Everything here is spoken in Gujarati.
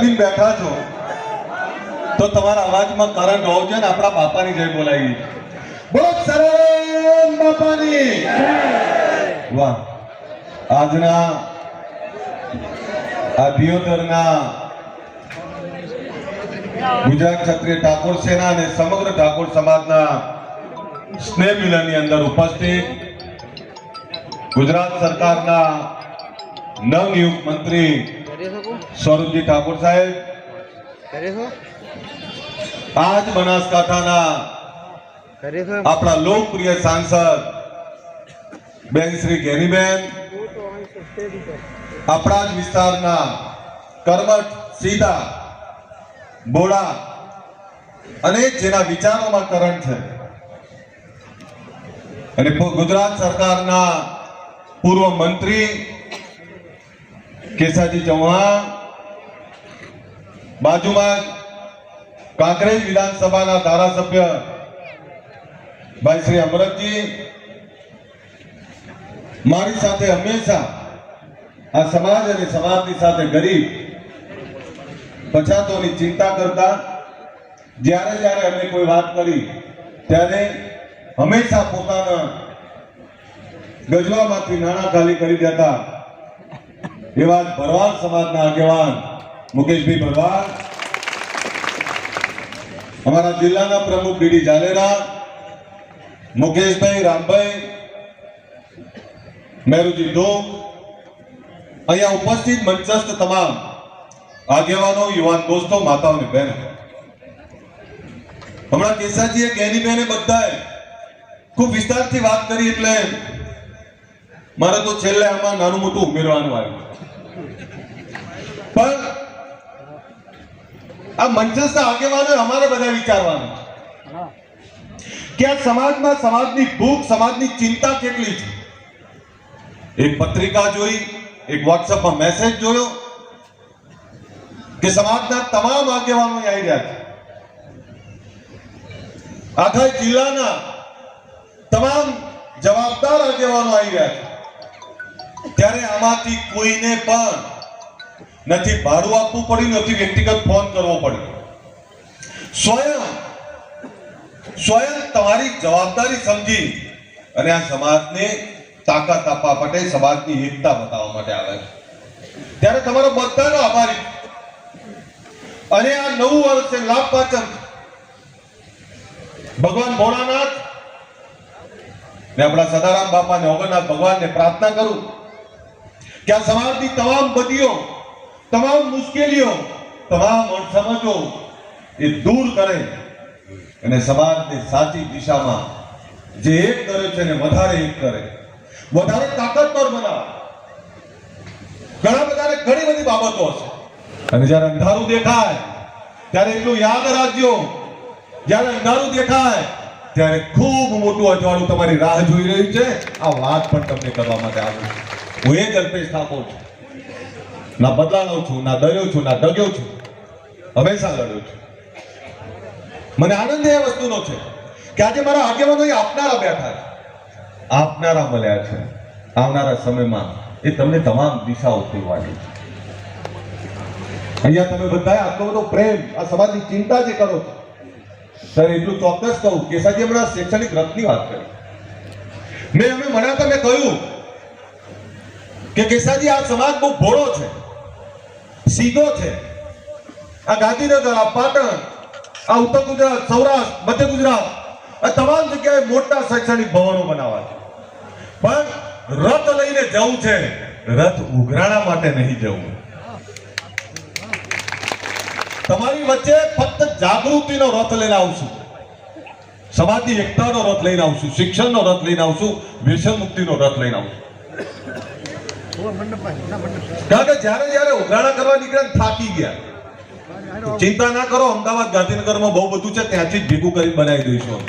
જમીન બેઠા છો, તો તમારા અવાજમાં કરંટ હોવો જોઈએ ને આપણા બાપાની જય બોલાવી. બોલો સર્વમ બાપાની. વાહ. આજના આ ગુજરાત ક્ષત્રિય ઠાકોર સેના અને સમગ્ર ઠાકોર સમાજના સ્નેહ મિલનની અંદર ઉપસ્થિત ગુજરાત સરકારના નવનિયુક્ત મંત્રી સ્વરૂપજી ઠાકોર સાહેબ. આજ બનાસકાંઠાના આપણા લોકપ્રિય સાંસદ બેન શ્રી ગેનીબેન આપણા જ વિસ્તારના કર્મઠ સીધા બોડા અને જેના વિચારોમાં કરંટ છે. અને ગુજરાત સરકારના પૂર્વ મંત્રી કેસાજી ચૌહાણ બાજુમાં કાંકરેજ વિધાનસભાના ધારાસભ્ય ભાઈ શ્રી અમરતજી. મારી સાથે હંમેશા આ સમાજ અને સમાજની સાથે ગરીબ, પછાતોની ચિંતા કરતા, જ્યારે જ્યારે અમે કોઈ વાત કરી, ત્યારે હંમેશા પોતાના ગજવામાંથી નાણાં ખાલી કરી દેતા. એવા ભરવાડ સમાજના આગેવાન મુકેશભાઈ ભરવાડ. અમારા જિલ્લાના પ્રમુખ ડીડી જાલેરા મુકેશભાઈ રામભાઈ, મેરુજી ધોક અહીંયા ઉપસ્થિત મંચસ્થ તમામ આગેવાનો, યુવાન દોસ્તો માતાઓ અને બહેનો. હમણાં કેસાજીએ, ગેની બહેને બધાએ ખૂબ વિસ્તારથી વાત કરી એટલે મારે તો છેલ્લે આમાં નાનું મોટું ઉમેરવાનું આવ્યું. પણ આ મંચસ્થ આગેવાનો અમારે બધા વિચારવાનું. કે આ સમાજમાં સમાજની ભૂખ સમાજની ચિંતા કેટલી છે? એક પત્રિકા જોઈ એક વોટ્સઅપમાં મેસેજ જોયો કે સમાજના તમામ આગેવાનો આવી રહ્યા છે. આખા જિલ્લાના તમામ જવાબદાર આગેવાનો આવી રહ્યા છે. ત્યારે આમાંથી કોઈને પણ નથી, ભાડું આપવું પડ્યું, નથી, વ્યક્તિગત ફોન કરવો પડ્યો. સ્વયં સ્વયં તમારી જવાબદારી સમજી અને આ સમાજને તાકાત આપવા માટે, સમાજની એકતા બતાવવા માટે આવે છે. ત્યારે તમારો બધાનો આભારી. અને આ નવું વર્ષ છે લાભ પાચન ભગવાન ભોળાનાથ ને આપણા સદારામ બાપા ને ઓગણનાથ ભગવાનને પ્રાર્થના કરું કે આ સમાજની તમામ બદીઓ તમામ મુશ્કેલીઓ, તમામ અણસમજો એ દૂર કરે અને સમાજને સાચી દિશામાં જે એક કરે છે ને વધારે એક કરે. વધારે તાકતવર બનાવે. ઘણા બધાને ઘણી બધી બાબતો હશે. અને જ્યારે અંધારું દેખાય, ત્યારે એટલું યાદ રાખજો. જ્યારે અંધારું દેખાય, ત્યારે ખૂબ મોટું અજવાળું તમારી રાહ જોઈ રહ્યું છે. આ વાત પણ તમને કરવા માટે આવ્યું હું એ જ અલ્પેશ ઠાકોર છું. ના બદલાનો છું, ના દયો છું, ના ડગ્યો છું. હંમેશા લડ્યો છું. મને આનંદ એ વસ્તુનો છે કે આજે મારા આગેવાનો એ આપનારા બેઠા છે. આપનારા મળ્યા છે. આવનારા સમયમાં એ તમને તમામ દિશાઓથી વાગે છે. અહીંયા તમે બધા આટલો બધો પ્રેમ, આ સમાજની ચિંતા જે કરો છો, સર, એટલું ચોક્કસ કહું, કેસાજી હમણાં શૈક્ષણિક રથની વાત કરી. મેં અમે મળ્યા હતા મેં કહ્યું કે કેસાજી, આ સમાજ બહુ ભોળો છે. સીધો છે. આ ગાંધીનગર, આ પાટણ, આ ઉત્તર ગુજરાત, સૌરાષ્ટ્ર, મધ્ય ગુજરાત, આ તમામ જગ્યાએ મોટા શૈક્ષણિક ભવનો બનાવવા છે. પણ રથ લઈને જવું છે, રથ ઉઘરાણા માટે નહીં જવું. તમારી વચ્ચે ફક્ત જાગૃતિનો રથ લઈને આવશું. સમાજની એકતાનો રથ લઈને આવશું. શિક્ષણનો રથ લઈને આવશું. વ્યસન મુક્તિનો રથ લઈને આવશું. જ્યારે જ્યારે ઉઘરાણા કરવા નીકળ્યા થાકી ગયા. ચિંતા ના કરો અમદાવાદ ગાંધીનગરમાં બહુ બધું છે ત્યાંથી જ ભેગું કરી બનાવી દઈશું